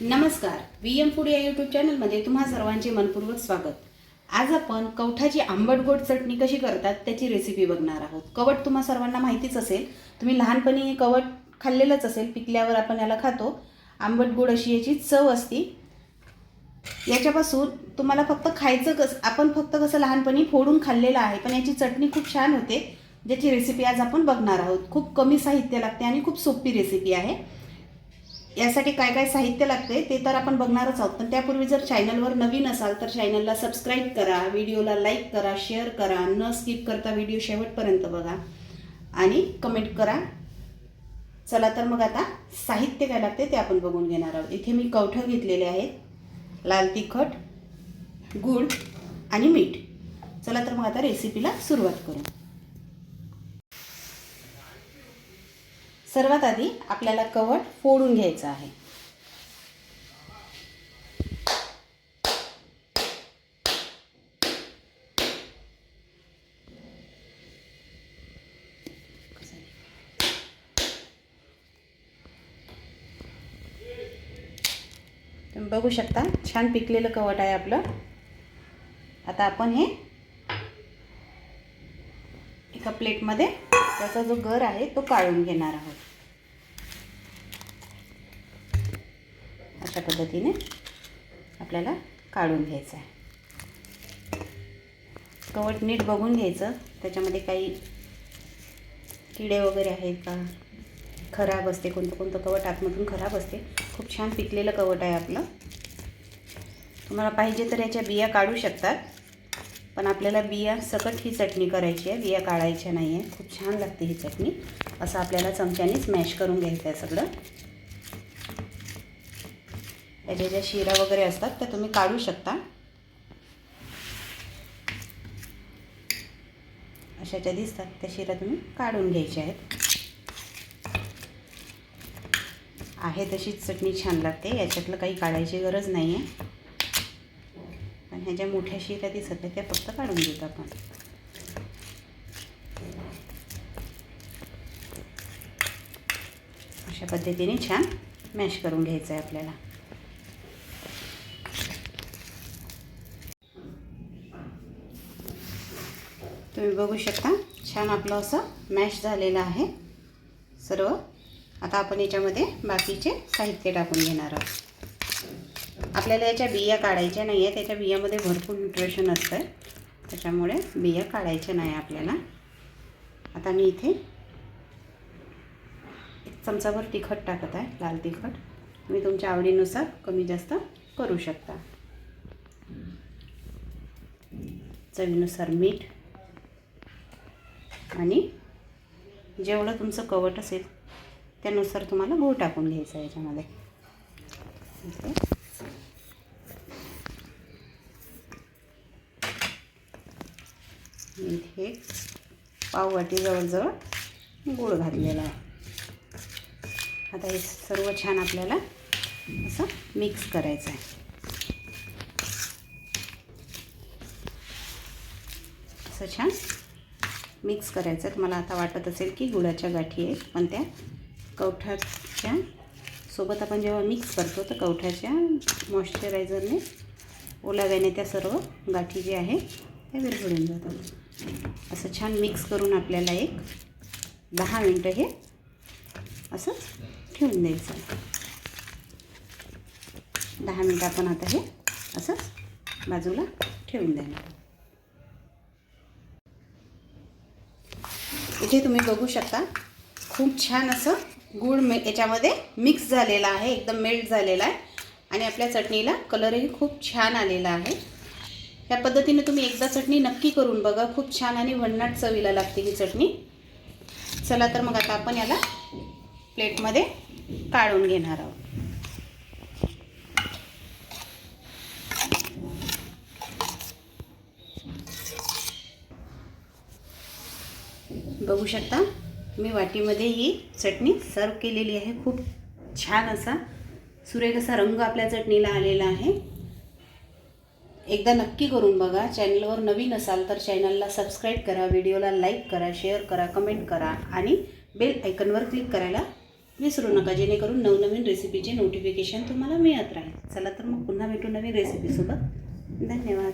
नमस्कार. V M food या YouTube चॅनलमध्ये तुम्हा सर्वांचे मनपूर्वक स्वागत. आज आपण कवठाची आंबट गोड चटणी कशी करतात त्याची रेसिपी बघणार आहोत. कवट तुम्हा सर्वांना माहितीच असेल तुम्ही लहानपणी हे कवट खाल्लेलंच असेल पिकल्यावर आपण याला खातो. आंबट गोड अशी याची चव असती. याच्यापासून तुम्हाला फक्त खायचं कसं आपण फक्त कसं लहानपणी फोडून खाल्लेलं आहे पण याची चटणी खूप छान होते ज्याची रेसिपी आज आपण बघणार आहोत. खूप कमी साहित्य लागते आणि खूप सोपी रेसिपी आहे. यासाठी काय काय साहित्य लागते ते तर आपण बघणारच आहोत. पण त्यापूर्वी जर चॅनलवर नवीन असाल तर चॅनलला सबस्क्राईब करा व्हिडिओला लाईक करा शेअर करा न स्किप करता व्हिडिओ शेवटपर्यंत बघा. आणि कमेंट करा. चला तर मग आता साहित्य काय लागते ते आपण बघून घेणार आहोत. इथे मी कवठं घेतलेले आहेत. लाल तिखट गूळ आणि मीठ. चला तर मग आता रेसिपीला सुरुवात करू. सर्वात आधी आपल्याला कवट फोडून घ्यायचं आहे. बघू शकता छान पिकलेलं कवट आहे आपलं. आता आपण हे एका प्लेटमध्ये त्याचा जो गर आहे तो काढून घेणार आहोत. अशा पद्धतीने आपल्याला काढून घ्यायचं आहे. कवट नीट बघून घ्यायचं. त्याच्यामध्ये काही किडे वगैरे आहेत का? खराब असते. कोणतं कोणतं कवट आतमधून खराब असते. खूप छान पिकलेलं कवट आहे आपलं. तुम्हाला पाहिजे तर याच्या बिया काढू शकतात. पण आपल्याला बिया सकट ही चटणी करायची आहे. बिया काढायच्या नाही आहे खूप छान लागते ही चटणी. असं आपल्याला चमच्याने स्मॅश करून घ्यायचं आहे सगळं. त्याच्या ज्या शिरा वगैरे असतात त्या तुम्ही काढू शकता. अशा ज्या दिसतात त्या शिरा तुम्ही काढून घ्यायच्या आहेत. आहे तशीच चटणी छान लागते. याच्यातलं काही काढायची गरज नाही आहे ह्या ज्या मोठ्या शिऱ्या दिसत आहेत त्या फक्त काढून घेत आपण. अशा पद्धतीने छान मॅश करून घ्यायचं आहे आपल्याला. तुम्ही बघू शकता छान आपलं असं मॅश झालेलं आहे. सर्व. आता आपण याच्यामध्ये बाकीचे साहित्य टाकून घेणार आहोत. आपल्याला याच्या बिया काढायच्या नाही आहे त्याच्या बियामध्ये भरपूर न्यूट्रिशन असतं. त्याच्यामुळे बिया काढायच्या नाही आपल्याला. आता मी इथे एक चमचाभर तिखट टाकत आहे लाल तिखट. तुम्ही तुमच्या आवडीनुसार कमी जास्त करू शकता. चवीनुसार मीठ आणि जेवढं तुमचं कवट असेल त्यानुसार तुम्हाला गूळ टाकून घ्यायचं आहे याच्यामध्ये. इथे. इथे पाववाटी जवळजवळ गूळ घातलेला आहे आता हे सर्व छान आपल्याला असं मिक्स करायचं आहे असं छान मिक्स करायचं आहे मला आता वाटत असेल की गुळाच्या गाठी आहेत पण त्या कवठाच्या सोबत आपण जेव्हा मिक्स करतो तर कवठाच्या मॉइश्चरायझरने ओलाव्याने त्या सर्व गाठी जी आहे त्या विरघळून जातात असं छान मिक्स करून आपल्याला एक दहा मिनटं हे असं ठेवून द्यायचं. दहा मिनटं आपण आता हे असंच बाजूला ठेवून देणार. इथे तुम्ही बघू शकता खूप छान असं गूळ मे याच्यामध्ये मिक्स झालेला आहे एकदम मेल्ट झालेला आहे. आणि आपल्या चटणीला कलरही खूप छान आलेला आहे. या पद्धतीने तुम्ही एकदा चटणी नक्की करून बघा. खूप छान आणि भन्नाट चवीला लागते ही चटणी. चला तर मग आता आपण याला प्लेटमध्ये काढून घेणार आहोत. बघू शकता मी वाटीमध्ये ही चटणी सर्व केलेली आहे. खूप छान असा सुरेख असा रंग आपल्या चटणीला आलेला आहे. एकदा नक्की करून बघा. चॅनलवर नवीन असाल तर चॅनलला सबस्क्राईब करा व्हिडिओला लाईक करा शेअर करा कमेंट करा आणि बेल आयकनवर क्लिक करायला विसरू नका. जेणेकरून नवनवीन रेसिपीचे नोटिफिकेशन तुम्हाला मिळत राहील. चला तर मग पुन्हा भेटू नवीन रेसिपीसोबत धन्यवाद.